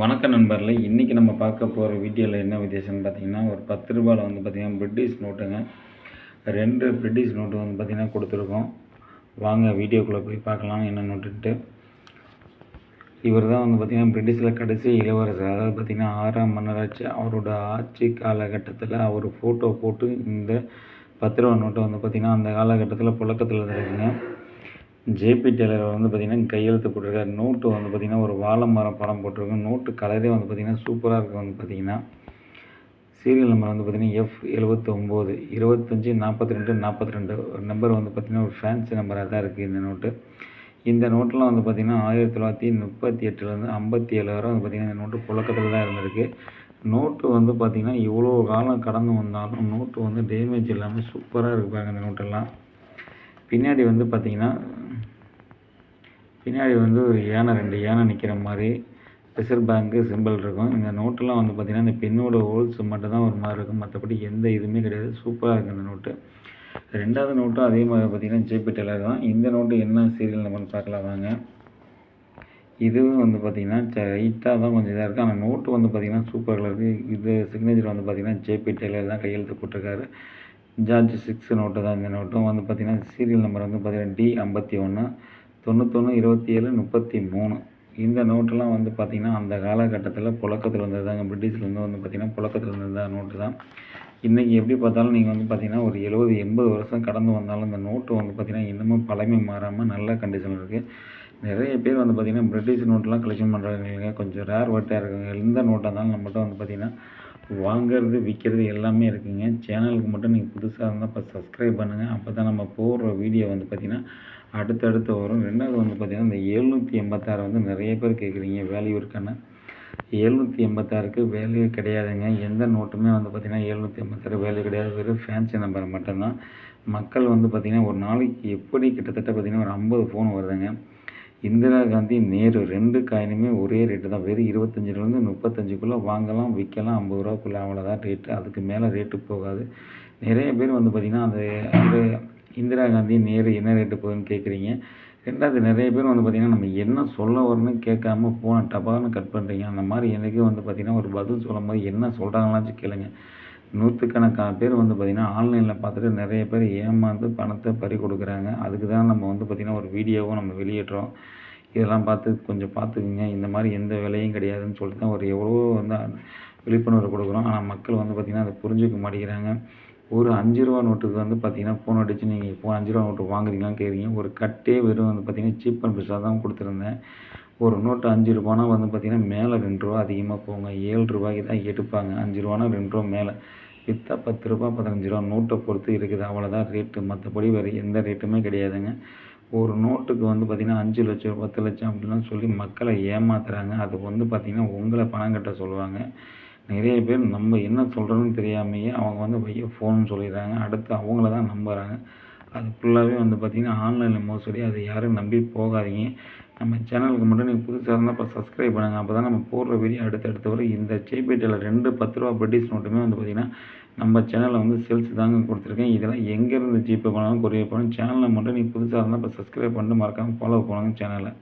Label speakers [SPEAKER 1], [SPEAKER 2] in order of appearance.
[SPEAKER 1] வணக்கம் நண்பர்களே இன்றைக்கி நம்ம பார்க்க போகிற வீடியோவில் என்ன வித்தியாசம்னு பார்த்தீங்கன்னா ஒரு பத்து ரூபாயில் வந்து பார்த்திங்கன்னா பிரிட்டிஷ் நோட்டுங்க ரெண்டு பிரிட்டிஷ் நோட்டு வந்து பார்த்திங்கன்னா கொடுத்துருக்கோம். வாங்க வீடியோக்குள்ளே போய் பார்க்கலாம் என்ன நோட்டுன்ட்டு இவர் தான் வந்து பார்த்திங்கன்னா பிரிட்டிஷில் கடைசி இளவரசர். அதாவது பார்த்திங்கன்னா ஆறாம் மன்னராட்சி அவரோட ஆட்சி காலகட்டத்தில் அவர் ஃபோட்டோ போட்டு இந்த பத்து ரூபா நோட்டை வந்து பார்த்திங்கன்னா அந்த காலகட்டத்தில் புழக்கத்தில் இருக்குங்க ஜேபி டெய்லர் வந்து பார்த்திங்கன்னா கையெழுத்து போட்டிருக்காரு. நோட்டு வந்து பார்த்திங்கன்னா ஒரு வாழை மரம் படம் போட்டிருக்கு. நோட்டு கலரே வந்து பார்த்திங்கன்னா சூப்பராக இருக்குது வந்து பார்த்திங்கன்னா சீரியல் நம்பர் வந்து பார்த்திங்கன்னா எஃப் எழுபத்தொம்போது இருபத்தஞ்சி நாற்பத்தி ரெண்டு நாற்பத்தி ரெண்டு. நம்பர் வந்து பார்த்திங்கன்னா ஒரு ஃபேன்சி நம்பராக தான் இருக்குது இந்த நோட்டு இந்த நோட்டெலாம் வந்து பார்த்திங்கன்னா ஆயிரத்தி தொள்ளாயிரத்தி முப்பத்தி எட்டுலேருந்து ஐம்பத்தி ஏழு வரை வந்து பார்த்திங்கன்னா இந்த நோட்டு புழக்கத்தில் தான் இருந்திருக்கு. நோட்டு வந்து பார்த்திங்கன்னா இவ்வளோ காலம் கடந்து வந்தாலும் நோட்டு வந்து டேமேஜ் இல்லாமல் சூப்பராக இருக்குது பாருங்கள் இந்த நோட்டெல்லாம் பின்னாடி வந்து பார்த்திங்கன்னா பின்னாடி வந்து ஒரு யானை ரெண்டு யானை நிற்கிற மாதிரி ரிசர்வ் பேங்க்கு சிம்பிள் இருக்கும். இந்த நோட்டெல்லாம் வந்து பார்த்திங்கன்னா இந்த பெண்ணோட ஹோல்ஸ் மட்டும் தான் ஒரு மாதிரி இருக்கும். மற்றபடி எந்த இதுவுமே கிடையாது. சூப்பராக இருக்குது இந்த நோட்டு ரெண்டாவது நோட்டும் அதே மாதிரி பார்த்திங்கன்னா ஜேபி டெலர் தான். இந்த நோட்டு என்ன சீரியல் நம்பர்னு பார்க்கலாம் வாங்க. இதுவும் வந்து பார்த்திங்கன்னா ரைட்டாக தான் கொஞ்சம் இதாக இருக்குது ஆனால் நோட்டு வந்து பார்த்திங்கன்னா சூப்பர் இருக்குது இது சிக்னேச்சர் வந்து பார்த்திங்கன்னா ஜேபி டெய்லர் தான் கையெழுத்து போட்டிருக்காரு. ஜார்ஜ் சிக்ஸ் நோட்டு தான் இந்த நோட்டும் வந்து பார்த்திங்கன்னா சீரியல் நம்பர் வந்து பார்த்திங்கன்னா டி ஐம்பத்தி ஒன்று தொண்ணூத்தொன்று இருபத்தி ஏழு முப்பத்தி மூணு இந்த நோட்டெல்லாம் வந்து பார்த்திங்கன்னா அந்த காலகட்டத்தில் புழக்கத்தில் வந்தது தாங்க பிரிட்டிஷ்லேருந்து வந்து பார்த்திங்கன்னா புழக்கத்தில் இருந்தது நோட்டு தான். இன்றைக்கி எப்படி பார்த்தாலும் நீங்கள் வந்து பார்த்திங்கன்னா ஒரு எழுபது எண்பது வருஷம் கடந்து வந்தாலும் இந்த நோட்டு வந்து பார்த்திங்கன்னா இன்னமும் பழமை மாறாமல் நல்ல கண்டிஷனில் இருக்குது நிறைய பேர் வந்து பார்த்திங்கன்னா பிரிட்டிஷ் நோட்டெலாம் கலெக்ஷன் பண்ணுறாங்க கொஞ்சம் ரேர் வட்டாக இருக்காங்க எந்த நோட்டாக இருந்தாலும் நம்மகிட்ட வந்து பார்த்திங்கன்னா வாங்கிறது விற்கிறது எல்லாமே இருக்குங்க. சேனலுக்கு மட்டும் நீங்கள் புதுசாக இருந்தால் இப்போ சப்ஸ்கிரைப் பண்ணுங்கள் அப்போ தான் நம்ம போடுற வீடியோ வந்து பார்த்திங்கன்னா அடுத்தடுத்து வரும். ரெண்டாவது வந்து பார்த்திங்கன்னா இந்த எழுநூற்றி எண்பத்தாறு வந்து நிறைய பேர் கேட்குறீங்க வேல்யூ இருக்கான்னு எழுநூற்றி எண்பத்தாறுக்கு வேல்யூ கிடையாதுங்க. எந்த நோட்டுமே வந்து பார்த்திங்கன்னா எழுநூற்றி எண்பத்தாறு வேல்யூ கிடையாது. வெறும் ஃபேன்சி நம்பர் மட்டும்தான். மக்கள் வந்து பார்த்திங்கன்னா ஒரு நாளைக்கு எப்படி கிட்டத்தட்ட பார்த்திங்கன்னா ஒரு ஐம்பது ஃபோன் வருதுங்க. இந்திரா காந்தி நேரு ரெண்டு காயினுமே ஒரே ரேட்டு தான். வெறும் இருபத்தஞ்சிலேருந்து முப்பத்தஞ்சுக்குள்ளே வாங்கலாம் விற்கலாம் ஐம்பது ரூபாக்குள்ளே அவ்வளோதான் ரேட்டு அதுக்கு மேலே ரேட்டு போகாது. நிறைய பேர் வந்து பார்த்திங்கன்னா அந்த அந்த இந்திரா காந்தி நேரு என்ன ரேட்டு போகுதுன்னு கேட்குறீங்க ரெண்டாவது நிறைய பேர் வந்து பார்த்திங்கன்னா நம்ம என்ன சொல்ல வரணும்னு கேட்காம ஃபோனை டபான்னு கட் பண்ணுறீங்க அந்த மாதிரி எனக்கே வந்து பார்த்திங்கன்னா ஒரு பதில் சொல்லும் போது என்ன சொல்கிறாங்களாச்சும் கேளுங்க. நூற்றுக்கணக்கான பேர் வந்து பார்த்திங்கன்னா ஆன்லைனில் பார்த்துட்டு நிறைய பேர் ஏமாந்து பணத்தை பறி கொடுக்குறாங்க. அதுக்கு தான் நம்ம வந்து பார்த்திங்கன்னா ஒரு வீடியோவும் நம்ம வெளியிடுறோம். இதெல்லாம் பார்த்து கொஞ்சம் பார்த்துக்குங்க. இந்த மாதிரி எந்த வேலையும் கிடையாதுன்னு சொல்லிட்டு தான் ஒரு எவ்வளோ வந்து விழிப்புணர்வு கொடுக்குறோம். ஆனால் மக்கள் வந்து பார்த்திங்கன்னா அதை புரிஞ்சுக்க மாட்டேங்கிறாங்க. ஒரு அஞ்சு ரூபா நோட்டுக்கு வந்து பார்த்திங்கன்னா ஃபோன் அடித்து நீங்கள் இப்போ அஞ்சு ரூபா நோட்டு வாங்குறீங்களான்னு கேட்குறீங்க ஒரு கட்டே வெறும் வந்து பார்த்திங்கன்னா சீப் அண்ட் பெஸ்ட்டாக தான் கொடுத்துருந்தேன். ஒரு நோட்டு அஞ்சு ரூபானா வந்து பார்த்திங்கன்னா மேலே ரெண்டு ரூபா அதிகமாக போங்க. ஏழு ரூபாய்க்கு தான் எடுப்பாங்க அஞ்சு ரூபானா ரெண்டு ரூபா மேலே. விற்றா பத்து ரூபா பதினஞ்சு ரூபா நோட்டை பொறுத்து இருக்குது. அவ்வளோதான் ரேட்டு மற்றபடி வேறு எந்த ரேட்டுமே கிடையாதுங்க. ஒரு நோட்டுக்கு வந்து பார்த்திங்கன்னா அஞ்சு லட்சம் பத்து லட்சம் அப்படிலாம் சொல்லி மக்களை ஏமாத்துறாங்க. அது வந்து பார்த்திங்கன்னா உங்களை பணம் கட்ட சொல்லுவாங்க. நிறைய பேர் நம்ம என்ன சொல்கிறோன்னு தெரியாமையே அவங்க வந்து பைய ஃபோன் சொல்லிடுறாங்க. அடுத்து அவங்கள தான் நம்புகிறாங்க அது ஃபுல்லாகவே வந்து பார்த்திங்கன்னா ஆன்லைனில் மோசடி. அதை யாரும் நம்பி போகாதீங்க. நம்ம சேனலுக்கு மட்டும் நீங்கள் புதுசாக இருந்தால் இப்போ சப்ஸ்கிரைப் பண்ணுங்கள் அப்போ தான் நம்ம போடுற வீடியோ அடுத்தடுத்து வரும். இந்த சேபேட்டில் ரெண்டு பத்து ரூபா பிரிட்டிஷ் நோட்டுமே வந்து பார்த்திங்கன்னா நம்ம சேனலில் வந்து சேல்ஸ் தாங்க கொடுத்துருக்கேன். இதெல்லாம் எங்கேருந்து ஜிபே பண்ணாலும் கொரியர் பண்ணணும் சேனலில் மட்டும் நீங்கள் புதுசாக இருந்தால் இப்போ சப்ஸ்கிரைப் பண்ணிட்டு மறக்காமல் ஃபாலோ பண்ணுங்கள் சேனலை.